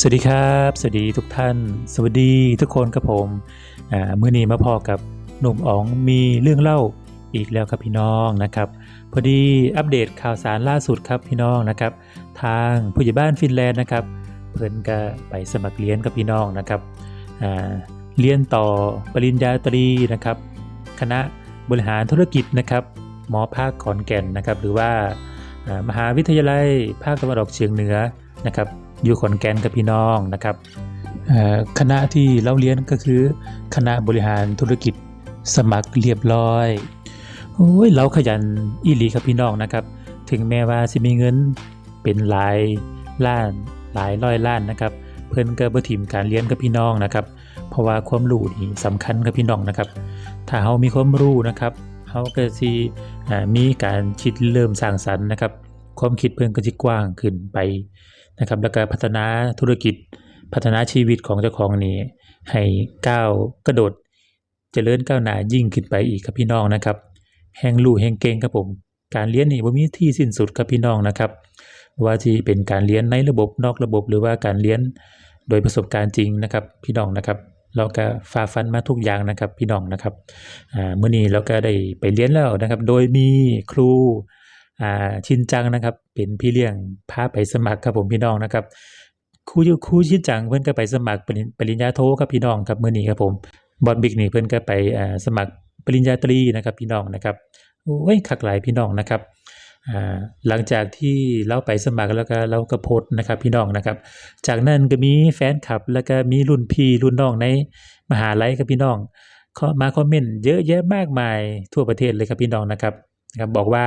สวัสดีครับ สวัสดีทุกท่าน สวัสดีทุกคนครับผมอ่ามื้อนี้มาพอกับหนุ่มอ๋องมีเรื่องเล่าอีกแล้วครับพี่น้องนะครับพอดีอัปเดตข่าวสารล่าสุดครับพี่น้องนะครับ ทางผู้ใหญ่บ้านฟินแลนด์นะครับ เพิ่นก็ไปสมัครเรียนกับพี่น้องนะครับเรียนต่อปริญญาตรีนะครับ คณะบริหารธุรกิจนะครับมอภาคขอนแก่นนะครับ หรือว่ามหาวิทยาลัยภาคตะวันออกเฉียงเหนือนะครับ อยู่ขอนแก่นกับพี่น้องนะครับคณะที่เราเรียนก็คือคณะบริหารธุรกิจสมัครเรียบร้อยโอ้ยเราขยันอีหลีครับพี่น้องนะครับ ถึงแม้ว่าสิมีเงินเป็นหลายล้านหลายร้อยล้านนะครับ เพิ่นก็บ่ถิ่มการเรียนกับพี่น้องนะครับ เพราะว่าความรู้นี่สำคัญกับพี่น้องนะครับ ถ้าเฮามีความรู้นะครับเฮาก็สิอ่มีการคิดเริ่มสร้างสรรค์นะครับ ความคิดเพิ่นก็สิกว้างขึ้นไป นะครับแล้วก็พัฒนาธุรกิจพัฒนาชีวิตของเจ้าของนี่ให้ก้าวกระโดดเจริญก้าวหน้ายิ่งขึ้นไปอีกครับพี่น้องนะครับ แห่งรู้แห่งเก่งครับผม การเรียนนี่บ่มีที่สิ้นสุดครับพี่น้องนะครับ ว่าที่เป็นการเรียนในระบบนอกระบบ หรือว่าการเรียนโดยประสบการณ์จริงนะครับ พี่น้องนะครับเราก็ฝ่าฟันมาทุกอย่างนะครับพี่น้องนะครับอ่ามื้อนี้เราก็ได้ไปเรียนแล้วนะครับ โดยมีครู ชินจังนะครับ เป็นพี่เลี้ยงพาไปสมัครครับผมพี่น้องนะครับครูครูชินจังเพิ่นก็ไปสมัครปริญญาโทครับพี่น้องครับเมื้อนี้ครับผมบอดบิ๊กนี่เพิ่นก็ไปสมัครปริญญาตรีนะครับพี่น้องนะครับโอ้ยคักหลายพี่น้องนะครับหลังจากที่เราไปสมัครแล้วก็เราก็โพสนะครับพี่น้องนะครับ จากนั้นก็มีแฟนคลับ แล้วก็มีรุ่นพี่รุ่นน้องในมหาลัยครับพี่น้องมาคอมเมนต์เยอะแยะมากมายทั่วประเทศเลยครับพี่น้องนะครับนะครับบอกว่า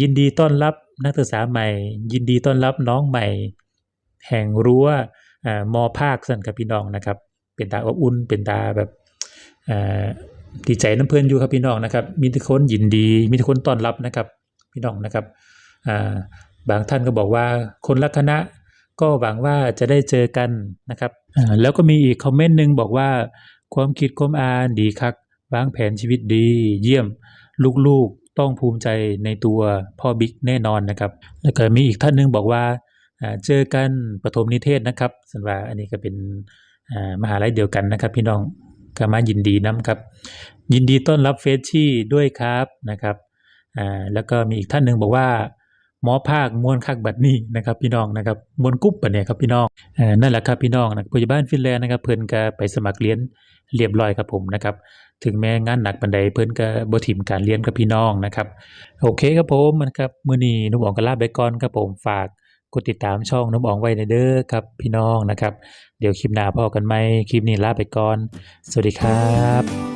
ยินดีต้อนรับนักศึกษาใหม่ ยินดีต้อนรับน้องใหม่ แห่งรั้วมอภาคสั่นครับพี่น้องนะครับ เป็นตาอบอุ่นเป็นตาแบบดีใจน้ำเพื่อนอยู่ครับพี่น้องนะครับ มีทุกคนยินดี มีทุกคนต้อนรับนะครับ พี่น้องนะครับบางท่านก็บอกว่าคนละคณะก็หวังว่าจะได้เจอกันนะครับแล้วก็มีอีกคอมเมนต์หนึ่งบอกว่า ความคิดความอ่านดีคักวางแผนชีวิตดี เยี่ยม ลูกๆ ต้องภูมิใจในตัวพ่อบิ๊กแน่นอนนะครับ แล้วก็มีอีกท่านหนึงบอกว่าเจอกันปฐมนิเทศนะครับสันว่าอันนี้ก็เป็นมหาลัยเดียวกันนะครับ พี่น้องก็มายินดีน้ำครับ ยินดีต้อนรับเฟชชี่ด้วยครับนะครับแล้วก็มีอีกท่านหนึ่งบอกว่า หมอภาคมวนคักบัดนี้นะครับพี่น้องนะครับมวนกุ๊บบัดเนี่ยครับพี่น้องอนั่นแหละครับพี่น้องนะผู้ใหญ่บ้านฟินแลนด์นะครับเพิ่นก็ไปสมัครเรียนเรียบร้อยครับผมนะครับถึงแม้งานหนักปานใดเพิ่นก็บ่ถิ่มการเรียนกับพี่น้องนะครับโอเคครับผมนะครับมื้อนี้นุ่มอ๋องก็ลาไปก่อนครับผมฝากกดติดตามช่องนุ่มอ๋องไว้ในเด้อครับพี่น้องนะครับ เดี๋ยวคลิปหน้าพอกันใหมคลิปนี้ลาไปก่อน สวัสดีครับ